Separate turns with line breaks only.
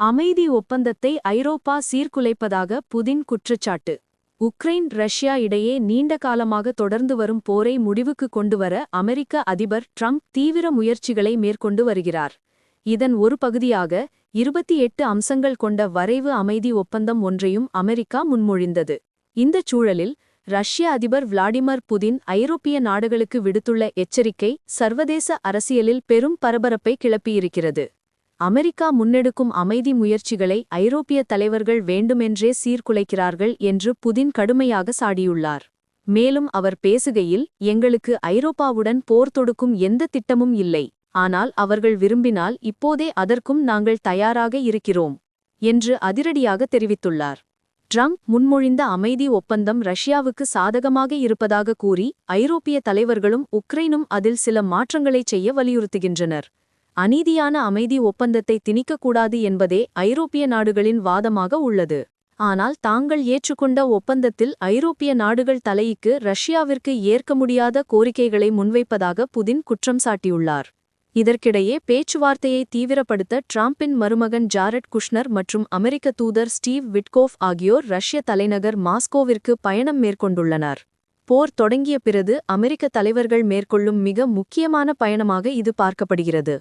அமைதி ஒப்பந்தத்தை ஐரோப்பா சீர்குலைப்பதாக புதின் குற்றச்சாட்டு. உக்ரைன் ரஷ்யா இடையே நீண்ட காலமாக தொடர்ந்து வரும் போரை முடிவுக்கு கொண்டுவர அமெரிக்க அதிபர் ட்ரம்ப் தீவிர முயற்சிகளை மேற்கொண்டு வருகிறார். இதன் ஒரு பகுதியாக இருபத்தி எட்டு அம்சங்கள் கொண்ட வரைவு அமைதி ஒப்பந்தம் ஒன்றையும் அமெரிக்கா முன்மொழிந்தது. இந்தச் சூழலில் ரஷ்ய அதிபர் விளாடிமிர் புதின் ஐரோப்பிய நாடுகளுக்கு விடுத்துள்ள எச்சரிக்கை சர்வதேச அரசியலில் பெரும் பரபரப்பை கிளப்பியிருக்கிறது. அமெரிக்கா முன்னெடுக்கும் அமைதி முயற்சிகளை ஐரோப்பிய தலைவர்கள் வேண்டுமென்றே சீர்குலைக்கிறார்கள் என்று புதின் கடுமையாக சாடியுள்ளார். மேலும் அவர் பேசுகையில் எங்களுக்கு ஐரோப்பாவுடன் போர் தொடுக்கும் எந்த திட்டமும் இல்லை. ஆனால் அவர்கள் விரும்பினால் இப்போதே அதற்கும் நாங்கள் தயாராக இருக்கிறோம் என்று அதிரடியாக தெரிவித்துள்ளார். ட்ரம்ப் முன்மொழிந்த அமைதி ஒப்பந்தம் ரஷ்யாவுக்கு சாதகமாக இருப்பதாக கூறி ஐரோப்பிய தலைவர்களும் உக்ரைனும் அதில் சில மாற்றங்களைச் செய்ய வலியுறுத்துகின்றனர். அநீதியான அமைதி ஒப்பந்தத்தை திணிக்கக்கூடாது என்பதே ஐரோப்பிய நாடுகளின் வாதமாக உள்ளது. ஆனால் தாங்கள் ஏற்றுக்கொண்ட ஒப்பந்தத்தில் ஐரோப்பிய நாடுகள் தலையிக்கு ரஷ்யாவிற்கு ஏற்க முடியாத கோரிக்கைகளை முன்வைப்பதாக புதின் குற்றம் சாட்டியுள்ளார். இதற்கிடையே பேச்சுவார்த்தையை தீவிரப்படுத்த டிராம்பின் மருமகன் ஜாரட் குஷ்னர் மற்றும் அமெரிக்க தூதர் ஸ்டீவ் விட்கோஃப் ஆகியோர் ரஷ்ய தலைநகர் மாஸ்கோவிற்கு பயணம் மேற்கொண்டுள்ளனர். போர் தொடங்கிய பிறகு அமெரிக்க தலைவர்கள் மேற்கொள்ளும் மிக முக்கியமான பயணமாக இது பார்க்கப்படுகிறது.